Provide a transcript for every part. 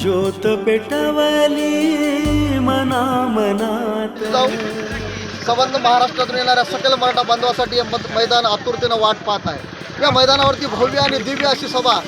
ज्योत पेटवली मना मनात. संबंध महाराष्ट्रातून येणाऱ्या सकल मराठा बांधवासाठी मत- मैदान आतुरतेनं वाट पाहत आहे. या मैदानावरती भव्य आणि दिव्य अशी सभा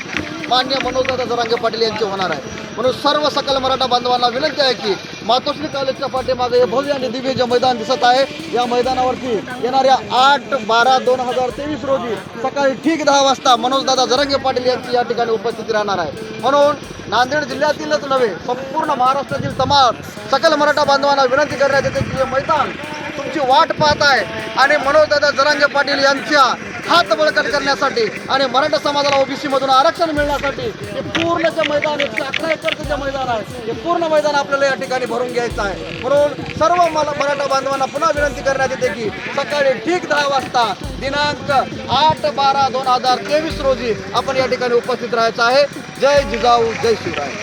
मान्य मनोजदादा जरांगे पाटील यांची होणार आहे. म्हणून सर्व सकल मराठा बांधवांना विनंती आहे की मातोश्री कॉलेजच्या पाठीमागे हे भव्य आणि दिव्य जे मैदान दिसत आहे या मैदानावरती येणाऱ्या आठ बारा दोन हजार तेवीस रोजी सकाळी ठीक दहा वाजता मनोजदादा जरंगे पाटील यांची या ठिकाणी उपस्थिती राहणार आहे. म्हणून नांदेड जिल्ह्यातीलच नव्हे संपूर्ण महाराष्ट्रातील तमाम सकल मराठा बांधवांना विनंती करण्यात येते की हे मैदान तुमची वाट पाहत आहे. आणि मनोजदादा जरांगे पाटील यांच्या हात बळकट करण्यासाठी आणि मराठा समाजाला ओबीसी मधून आरक्षण मिळण्यासाठी हे पूर्णचे मैदान एकशे अकरा एकरचं जे मैदान आहे हे पूर्ण मैदान आपल्याला या ठिकाणी भरून घ्यायचं आहे. म्हणून सर्व मला मराठा बांधवांना पुन्हा विनंती करण्यात येते की सकाळी ठीक दहा वाजता दिनांक आठ बारा दोन हजार तेवीस रोजी आपण या ठिकाणी उपस्थित राहायचं आहे. जय जिजाऊ जय शिवराय.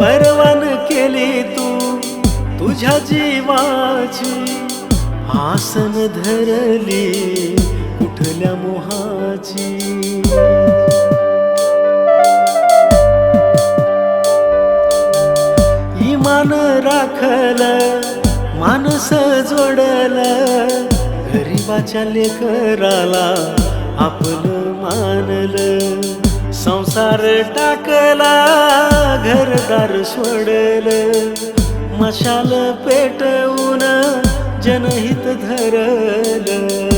परवान केली तू तुझ्या जीवाची. आसन धरली कुठल्या मोहाची. इमान राखल मानस जोडल गरीबाच्या लेकराला आपलं मानलं. संसार टाकला घरदार सोडल. मशाल पेटवून जनहित धरलं.